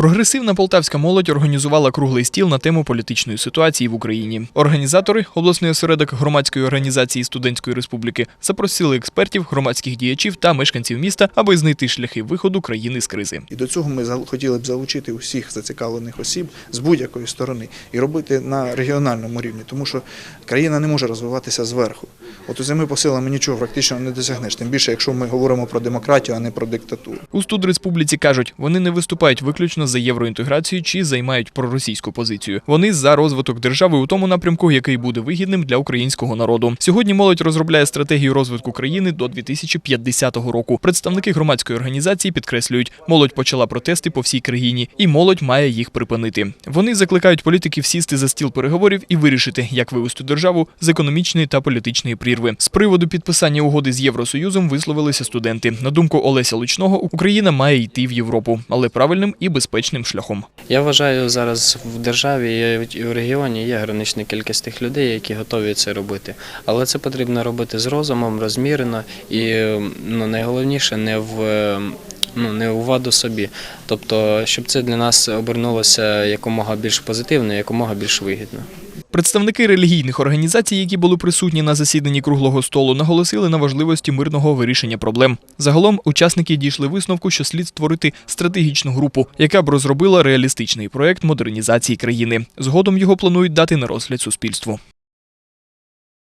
Прогресивна полтавська молодь організувала круглий стіл на тему політичної ситуації в Україні. Організатори, обласний осередок громадської організації студентської республіки, запросили експертів, громадських діячів та мешканців міста, аби знайти шляхи виходу країни з кризи. І до цього ми хотіли б залучити усіх зацікавлених осіб з будь-якої сторони і робити на регіональному рівні, тому що країна не може розвиватися зверху. От усіми посилами нічого практично не досягнеш. Тим більше, якщо ми говоримо про демократію, а не про диктатуру. У студреспубліці кажуть, вони не виступають виключно за євроінтеграцію чи займають проросійську позицію. Вони за розвиток держави у тому напрямку, який буде вигідним для українського народу. Сьогодні молодь розробляє стратегію розвитку країни до 2050 року. Представники громадської організації підкреслюють, молодь почала протести по всій країні, і молодь має їх припинити. Вони закликають політиків сісти за стіл переговорів і вирішити, як вивести державу з економічної та політичної прірви. З приводу підписання угоди з Євросоюзом висловилися студенти. На думку Олеся Лучного, Україна має йти в Європу, але правильним і безпечним шляхом. Я вважаю, зараз в державі і в регіоні є гранична кількість тих людей, які готові це робити. Але це потрібно робити з розумом, розмірено і ну, найголовніше не в. Ну, не у собі. Тобто, щоб це для нас обернулося якомога більш позитивно, якомога більш вигідно. Представники релігійних організацій, які були присутні на засіданні круглого столу, наголосили на важливості мирного вирішення проблем. Загалом учасники дійшли висновку, що слід створити стратегічну групу, яка б розробила реалістичний проект модернізації країни. Згодом його планують дати на розгляд суспільству.